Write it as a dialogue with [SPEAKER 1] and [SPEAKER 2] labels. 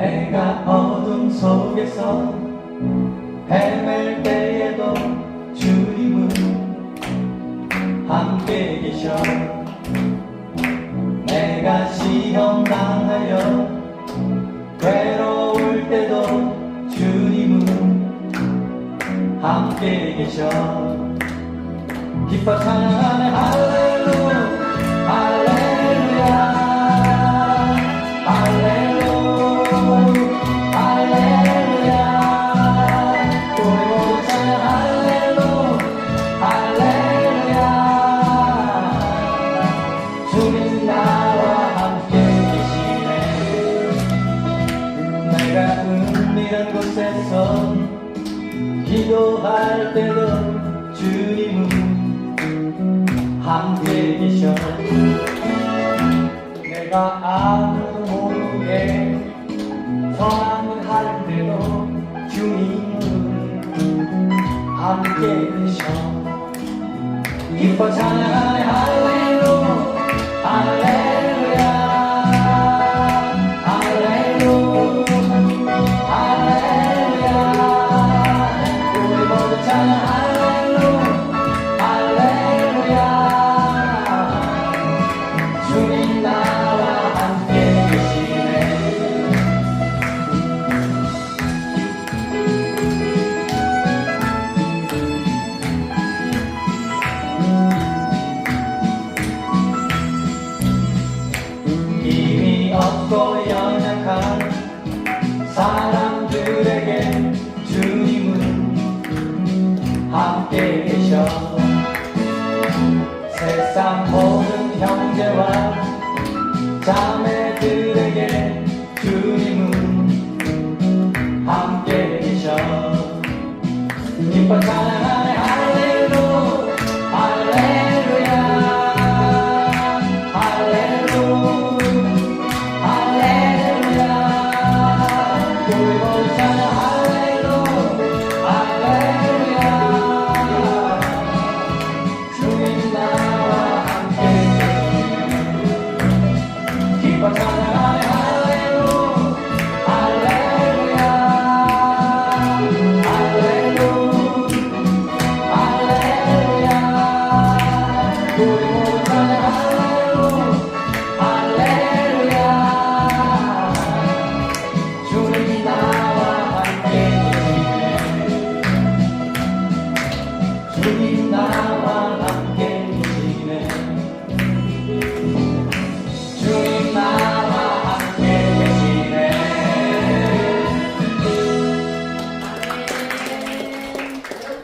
[SPEAKER 1] 내가 어둠 속에서 헤맬 때에도 주님은 함께 계셔. 내가 시험 당하여 괴로울 때도 주님은 함께 계셔. 기뻐 찬양하네 은밀한 곳에서 기도할 때도 주님은 함께 계셔. 내가 아무도 모르게 선한 할 때도 주님은 함께 계셔. 기뻐 찬양하네 할렐 세상 모든 형제와 자매들에게 주님은 함께 계셔. 기뻐 찬양하